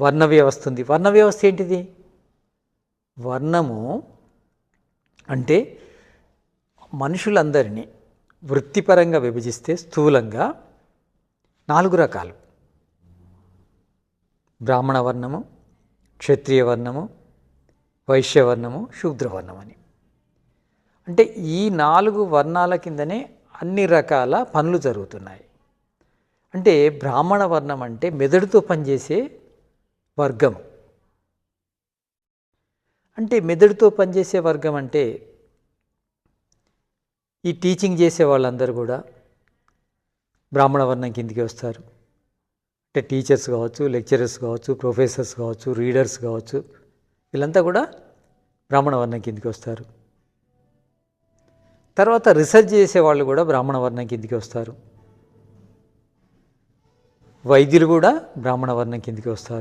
వర్ణ వ్యవస్థ ఉంది వర్ణ వ్యవస్థ ఏంటిది? వర్ణము అంటే మనుషులందరినీ వృత్తిపరంగా విభజిస్తే స్థూలంగా నాలుగు రకాలు. బ్రాహ్మణ వర్ణము క్షత్రియ వర్ణము వైశ్యవర్ణము శూద్రవర్ణం అని. అంటే ఈ నాలుగు వర్ణాల కిందనే అన్ని రకాల పనులు జరుగుతున్నాయి. అంటే బ్రాహ్మణ వర్ణం అంటే మెదడుతో పనిచేసే వర్గం. అంటే మెదడుతో పనిచేసే వర్గం అంటే ఈ టీచింగ్ చేసే వాళ్ళందరూ కూడా బ్రాహ్మణ వర్ణం కిందికి వస్తారు. అంటే టీచర్స్ కావచ్చు లెక్చరర్స్ కావచ్చు ప్రొఫెసర్స్ కావచ్చు రీడర్స్ కావచ్చు వీళ్ళంతా కూడా బ్రాహ్మణ వర్ణం కిందికి వస్తారు. తర్వాత రీసెర్చ్ చేసే వాళ్ళు కూడా బ్రాహ్మణ వర్ణం కిందికి వస్తారు. వైద్యులు కూడా బ్రాహ్మణ వర్ణం కిందికి వస్తారు.